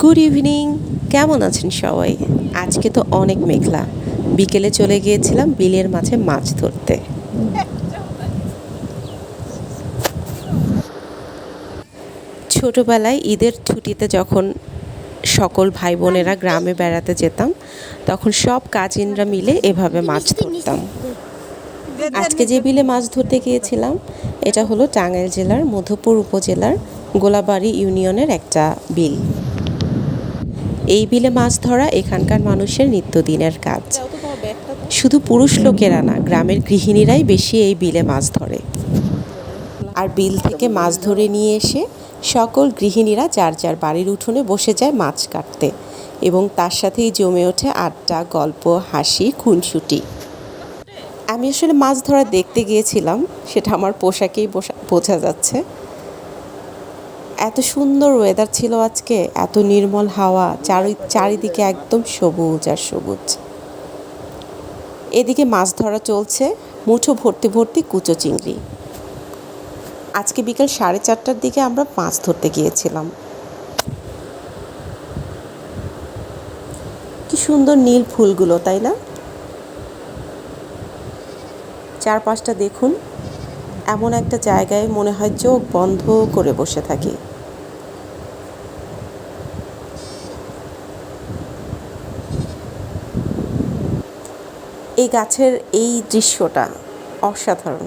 Good evening কেমন আছেন সবাই? আজকে তো অনেক মেঘলা। বিকেলে চলে গিয়েছিলাম বিলের মাঝে মাছ ধরতে। ছোটবেলায় ঈদের ছুটিতে যখন সকল ভাই বোনেরা গ্রামে বেড়াতে যেতাম, তখন সব কাজিনরা মিলে এভাবে মাছ ধরতাম। আজকে যে বিলে মাছ ধরতে গিয়েছিলাম, এটা হলো টাঙ্গাইল জেলার মধুপুর উপজেলার গোলাবাড়ি ইউনিয়নের একটা বিল। এই বিলে মাছ ধরা এখানকার মানুষের নিত্যদিনের কাজ। শুধু পুরুষ লোকেরা না, গ্রামের গৃহিণীরাই বেশি এই বিলে মাছ ধরে। আর বিল থেকে মাছ ধরে নিয়ে এসে সকল গৃহিণীরা যার যার বাড়ির উঠোনে বসে যায় মাছ কাটতে এবং তার সাথেই জমে ওঠে আড্ডা, গল্প, হাসি, খুনসুটি। আমি আসলে মাছ ধরা দেখতে গিয়েছিলাম, সেটা আমার পোশাকেই বোঝা- যাচ্ছে। এত সুন্দর ওয়েদার ছিল আজকে, এত নির্মল হাওয়া, চারি, চারিদিকে একদম সবুজ আর সবুজ। এদিকে মাছ ধরা চলছে, মুঠো ভর্তি ভর্তি কুচো চিংড়ি। আজকে বিকেল সাড়ে চারটার দিকে আমরা মাছ ধরতে গিয়েছিলাম। কি সুন্দর নীল ফুলগুলো, তাই না? চারপাশটা দেখুন। এমন একটা জায়গায় মনে হয় চোখ বন্ধ করে বসে থাকি। এই গাছের এই দৃশ্যটা অসাধারণ।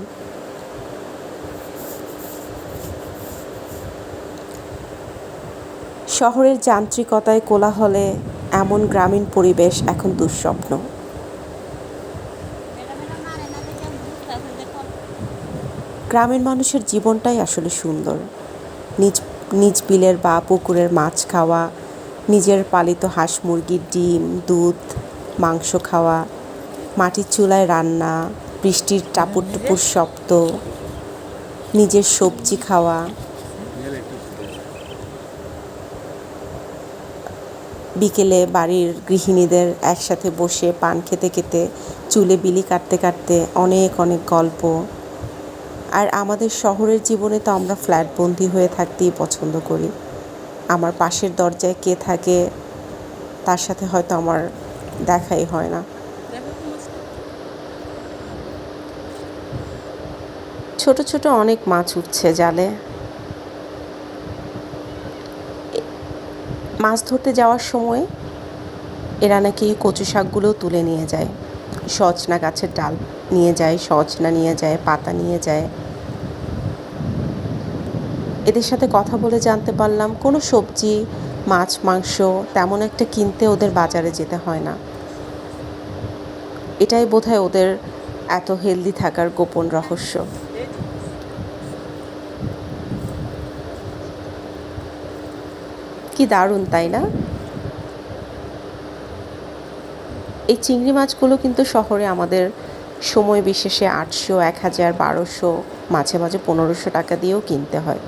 শহরের যান্ত্রিকতায় কোলাহলে এমন গ্রামীণ পরিবেশ এখন দুঃস্বপ্ন। গ্রামের মানুষের জীবনটাই আসলে সুন্দর। নিজ নিজ বিলের বা পুকুরের মাছ খাওয়া, নিজের পালিত হাঁস মুরগির ডিম, দুধ, মাংস খাওয়া, মাটির চুলায় রান্না, বৃষ্টির টাপুর টুপুর শব্দ, নিজের সবজি খাওয়া। বিকেলে বাড়ির গৃহিণীদের একসাথে বসে পান খেতে খেতে, চুলে বিলি কাটতে কাটতে অনেক অনেক গল্প। আর আমাদের শহরের জীবনে তো আমরা ফ্ল্যাটবন্দি হয়ে থাকতেই পছন্দ করি। আমার পাশের দরজায় কে থাকে, তার সাথে হয়তো আমার দেখাই হয় না। ছোট ছোট অনেক মাছ উঠছে জালে। মাছ ধরতে যাওয়ার সময় এরা নাকি কচু শাকগুলোও তুলে নিয়ে যায়। সজনা গাছের ডাল নিয়ে যায়, সজনা নিয়ে যায়, পাতা নিয়ে যায়। এদের সাথে কথা বলে জানতে পারলাম, কোনো সবজি, মাছ, মাংস তেমন একটা কিনতে ওদের বাজারে যেতে হয় না। এটাই বোধহয় ওদের এত হেলদি থাকার গোপন রহস্য। কি দারুণ, তাই না? এই চিংড়ি মাছগুলো কিন্তু শহরে আমাদের সময় বিশেষে আটশো, এক হাজার, বারোশো, মাঝে মাঝে পনেরোশো টাকা দিয়েও কিনতে হয়।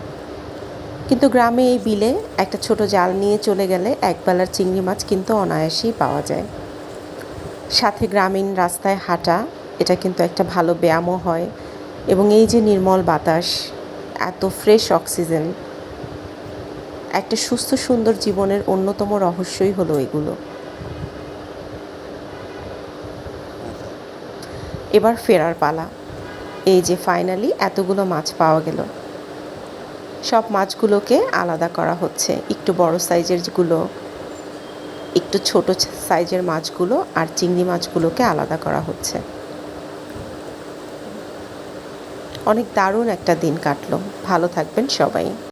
কিন্তু গ্রামে এই বিলে একটা ছোট জাল নিয়ে চলে গেলে একবেলার চিংড়ি মাছ কিন্তু অনায়াসেই পাওয়া যায়। সাথে গ্রামীণ রাস্তায় হাঁটা, এটা কিন্তু একটা ভালো ব্যায়ামও হয় এবং এই যে নির্মল বাতাস, এত ফ্রেশ অক্সিজেন, একটা সুস্থ সুন্দর জীবনের অন্যতম রহস্যই হলো এগুলো। এবার ফেরার পালা। এই যে ফাইনালি এতগুলো মাছ পাওয়া গেল। সব মাছগুলোকে আলাদা করা হচ্ছে। একটু বড় সাইজেরগুলো একটু ছোট সাইজের মাছগুলো আর চিংড়ি মাছগুলোকে আলাদা করা হচ্ছে। অনেক দারুণ একটা দিন কাটলো। ভালো থাকবেন সবাই।